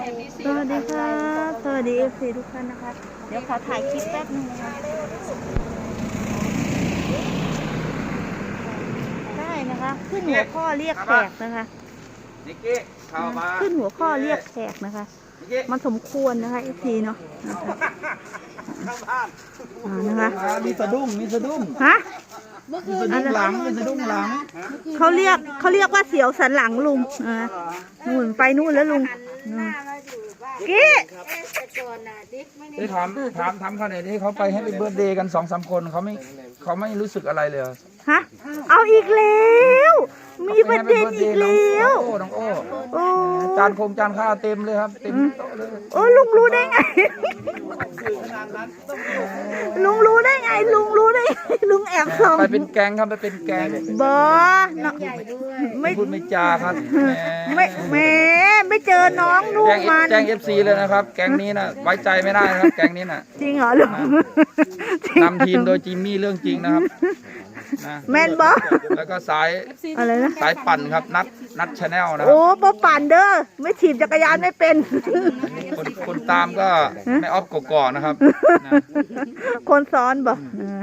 สวัสดีครับสวัสดีเอฟซีทุกท่านนะคะ เดี๋ยวขอถ่ายคลิปแป๊บนึงนะคะได้นะคะ ขึ้นหัวข้อเรียกแขกนะคะ นิกกี้เข้ามาขึ้นหัวข้อเรียกแขกนะคะ นิกกี้มันสมควรนะคะเอฟซีเนาะนะคะข้างบ้านอ่านะคะ มีสะดุ้ง มีสะดุ้ง ฮะมีสะดุ้งหลัง มีสะดุ้งหลัง เขาเรียกเขาเรียกว่าเสียวสันหลังลุงอ่านู่นไปนู่นแล้วลุง อืมกี้ได้ถามถามถามเขาหน่อยดิเขาไปให้เป็นเบิร์ดเดย์กันสองสามคนเขาไม่เขาไม่รู้สึกอะไรเลยเหรอฮะเอาอีกแล้ว มีประเด็นอีกแล้วโอ้น้องโอ้โอ้จานคงจานข้าวเต็มเลยครับเต็มโต๊ะเลย โอ้ลุงรู้ได้ไง ลุงรู้ได้ไง ลุงรู้ได้ไงลุงแอบส่องไปเป็นแก๊งครับไปเป็นแก๊งบอเนาะไม่พูดไม่จาครับแหมไม่แหมไม่เจอน้องนุ่แจ้งงมันแจ้งเอฟซีเลยนะครับ แก๊งนี้นะไว้ใจไม่ได้นะครับ แก๊งนี้น่ะ จริงเหรอลุงจริงนำทีมโดยจิมมี่เรื่องจริงนะครับนะแมนบอแล้วก็สายอะไรนะสายปั่นครับนัดนัดชาแนลนะคโอ้รับปอปั่นเด้อไม่ถีบจักรยานไม่เป็น คนคนตามก็ไม่ออฟกกอกนะครับนะคนซ้อนบ่เออ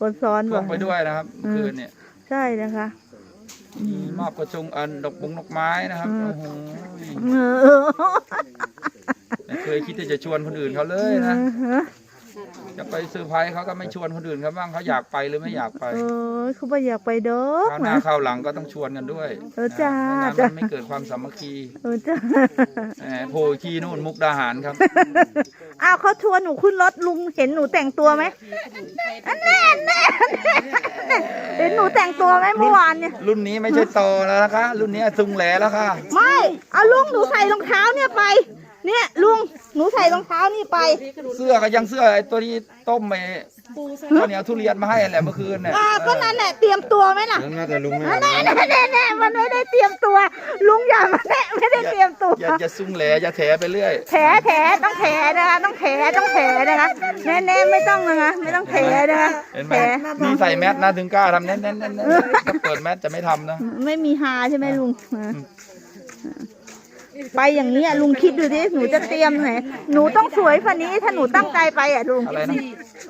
คนซ้อนพบ่กไปด้วยนะครับเมื่อคืนเนี่ยใช่นะคะ มีมอบกระจงอันดอกบงดอกไม้นะครับโอ้โหเออไม่เคยคิดที่จะชวนคนอื่นเขาเลยนะ จะไปเซอร์ไพรส์เขาก็ไม่ชวนคนอื่นเขาบ้างเขาอยากไปหรือไม่อยากไปเออเขาบ่อยากไปดอกคราวหน้านะคราวหลังก็ต้องชวนกันด้วยเออจ้านะไม่จ้างั้นมันไม่เกิดความสามัคคีเออจ้าแหมโผล่อีกที่นู่นมุกดาหารครับอ้าวเขาชวนหนูขึ้นรถลุงเห็นหนูแต่งตัวไหมอันแน่แน่แน่เห็นหนูแต่งตัวไหมเมื่อวานเนี่ยรุ่นนี้ไม่ใช่โตแล้วนะคะรุ่นนี้ซุงแหลแล้วค่ะ ไม่เอาลุงหนูใส่รองเท้าเนี่ยไป เนี่ยลุงหนูใส่รองเท้านี่ไปเสื้อก็ยังเสื้อไอ้ตัวที่ต้มไปข้าวเหนียวทุเรียนมาให้แหละเมื่อคืนเนี่ยอ่าก็นั่นแหละเตรียมตัวไหมล่ะน่าจะลุงไม่แน่แน่แน่แน่มันไม่ได้เตรียมตัว ลุงอย่ามาแน่ไม่ได้เตรียมตัวอย่าอย่าซุงแหลอย่าแถไปเรื่อยแถแถต้องแถนะคะต้องแถต้องแถนะคะแน่แน่ไม่ต้องนะคะไม่ต้องแถนะคะเห็นไหมแถมีใส่แมสนะถึงกล้าทำแน่นแน่นแน่นถ้าเปิดแมสจะไม่ทำนะไม่มีฮาใช่ไหมลุงอ่า ไปอย่างนี้อะลุงคิดดูดิหนูจะเตรียมไหนหนูต้องสวยฝันนี้ถ้าหนูตั้งใจไปอะลุงอะไรนะ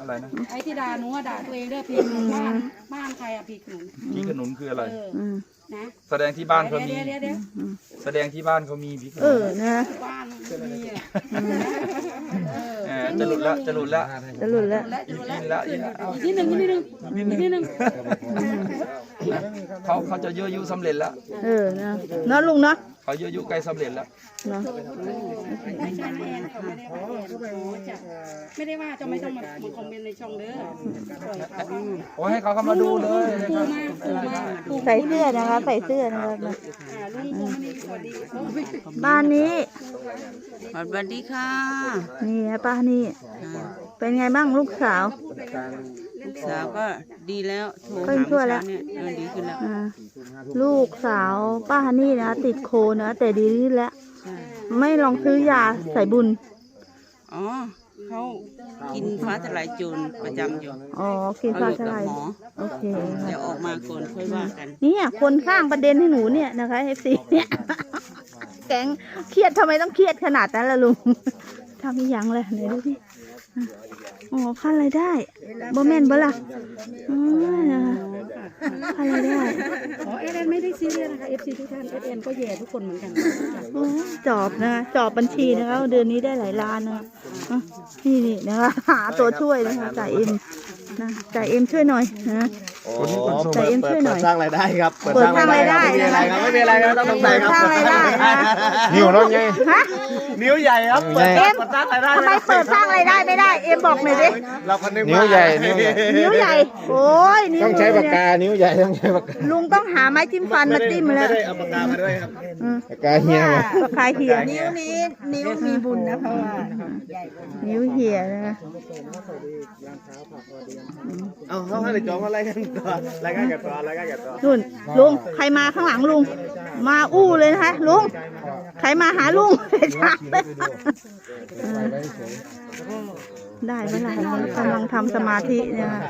อะไรนะไอ้ที่ด่าหนูอะด่าตัวเองด้วยพี่บ้านบ้านใครอะพี่หนูพี่ขนุนคืออะไร เอออืมนะแสดงที่บ้านเขาเดี๋มียวเดี๋ยวเดี๋ยวแสดงที่บ้านเขามีพี่ขเอนุนอนะบ้านมีอะเออจะหลุดละจะหลุดละจะหลุดแล้วอินอินละอินละเอาอีกนิดหนึ่งอีกนิดหนึ่งอีกนิดหนึ่งเขาเขาจะเยอะยุสำเร็จแล้วเออนะเนาะลุงเนาะ เขาเยอะยุใกล้สำเร็จแล้ว เนาะไม่ใช่แอนเขาไม่ได้ว่าแอนเขาจะไม่ได้ว่าจะไม่ต้องมามาคอมเมนต์ในช่องเด้อปล่อยเขาโอ้ให้เขาเข้ามาดูเลยนะปูครับมาปูมาปูใส่เสื้อนะคะ ใส่เสื้อนะคะอ่าลุงปูไม่ดีสวัสดีโอ้ยบ้านนี้ สวัสดีค่ะนี่นะป้านี่ เป็นไงบ้างลูกสาวลู กสาวก็ดีแล้วโทรก็หาชั่วเมื่อแล้เช้าวเนี่ยเออดีขึ้นแล้ว อ่าลูกสาวป้าฮันนี่นะ ติดโคนะ แต่ดีขึ้นแล้ว ใช่ ไม่ลองซื้อยาใส่บุญ อ๋อเขากินฟ้าทลายโจรประจำอยู่อ๋อกินเขาฟ้าอยู่ทกับลายหมอโอเคเดี๋ยวออกมาก่อนค่อยว่ากัน เนี่ยคนสร้างประเด็นให้หนูเนี่ยนะคะเอฟซีเนี่ย แก๊งเครียดทำไมต้องเครียดขนาดนั้นล่ะลุง ทำอีหยังเลยไหนดูสิ อะอ๋อพันอะไรได้บ่แม่นบ่ล่ะอืมนะคะพันอะไรได้อ๋อเอเอ็นไม่ได้ซีเรียสนะคะเอฟซีทุกท่านเอเอ็นก็แย่ทุกคนเหมือนกันโอ้จอบนะคะจอบบัญชีนะคะเดือนนี้ได้หลายล้านนะคะอะนี่นี่นะคะหาตัวช่วยนะคะจ่ายเอ็มนะจ่ายเอ็มช่วยหน่อยนะ ใจเอ็มช่วยหน่อยสร้างรายได้ครับเปิดสร้างรายได้ไม่มีอะไรครับไม่มีอะไรครับต้องสงสัยครับเปิดสร้างรายได้นะนิ้วน้องไงฮะนิ้วใหญ่ครับเปิดเอ็มเปิดสร้างรายได้ทำไมเปิดสร้างรายได้ไม่ได้เอ็มบอกหน่อยดิเราคนนึงนิ้วใหญ่นิ้วใหญ่นิ้วใหญ่โอ้ยนิ้วต้องใช้ปากกาเนี่ยนิ้วใหญ่ต้องใช้ปากกาลุงต้องหาไม้จิ้มฟันมาจิ้มไม่แล้วได้เอาปากกามาด้วยครับอืมปากกาเฮียมาปากกาเหียนิ้วนี้นิ้วมีบุญนะเพราะว่านิ้วเหียนะคะเอาเขาให้จองอะไรกันตัวรายการกันตัวรายการกันตัวนุ่นลุงใครมาข้างหลังลุง มาอู้เลยนะคะลุงใครมาหาลุงชักเลยเออได้เวลากำลังทำสมาธินะคะ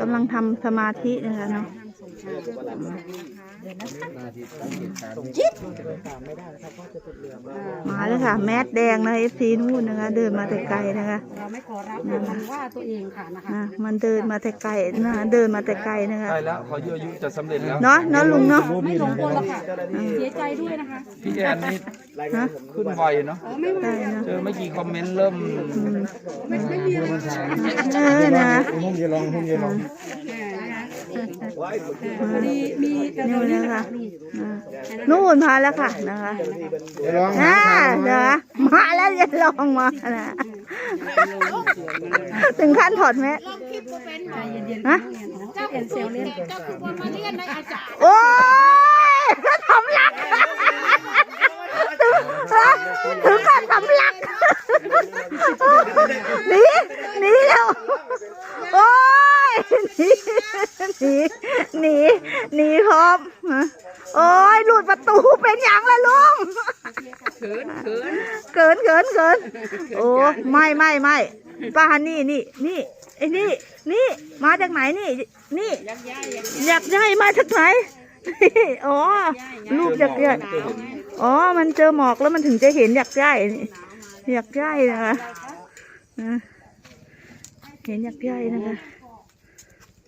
กำลังทำสมาธินะคะเนาะ มาแล้วค่ะ แมสแดงนะเอฟซีนู่นนะคะ เดินมาแต่ไกลนะคะ เราไม่ขอรับมันว่าตัวเองค่ะนะคะนะมันเดินมาแต่ไกลนะเดินมาแต่ไกลนะคะใช่แล้วเขายั่วยุจะสำเร็จแล้ว เนาะเนาะลุงเนาะไม่หลงกลหรอกค่ะ เสียใจด้วยนะคะพี่แอนนี่ฮะขึ้นไวเนาะ อ๋อไม่ว่าได้นะเจอไม่กี่คอมเมนต์เริ่ม ไม่ไม่มีอะไรค่ะเออนะหุ้มเยลองหุ้มเยลอง มีมีแต่นนะคะนู่นมาแล้วค่ะนะคะอ่าเดี๋ยวนะมาแล้วจะลองมานะถึงขั้นถอดแมสใจเย็นๆฮะเจ้าเอ็นเซลเล่นโอ้ยสำลักถึงกับสำลักหนีหนีแล้วโอ้ย หนีหนีหนีพร้อมโอ้ยหลุดประตูเป็นอย่างละลุงเขินเขินเกินเกินเกินโอ้ไม่ไม่ไม่ป้านี่นี่นี่ไอ้นี่นี่มาจากไหนนี่ นี่ยักย้ายยักอยากได้มาจากไหนอ๋อรูปอยากได้อ๋อ มันเจอหมอกแล้วมันถึงจะเห็นอยากได้อยากได้นะคะเห็นอยากได้นะคะ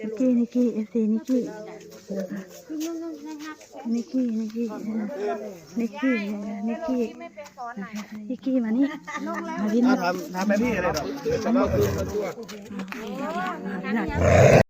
นิกกี้นิกกี้เอฟซีนิกกี้นิกกี้นิกกี้นิกกี้นิกกี้นิกกี้มานี่มาที่นี่ทำทำไปพี่อะไรหรอ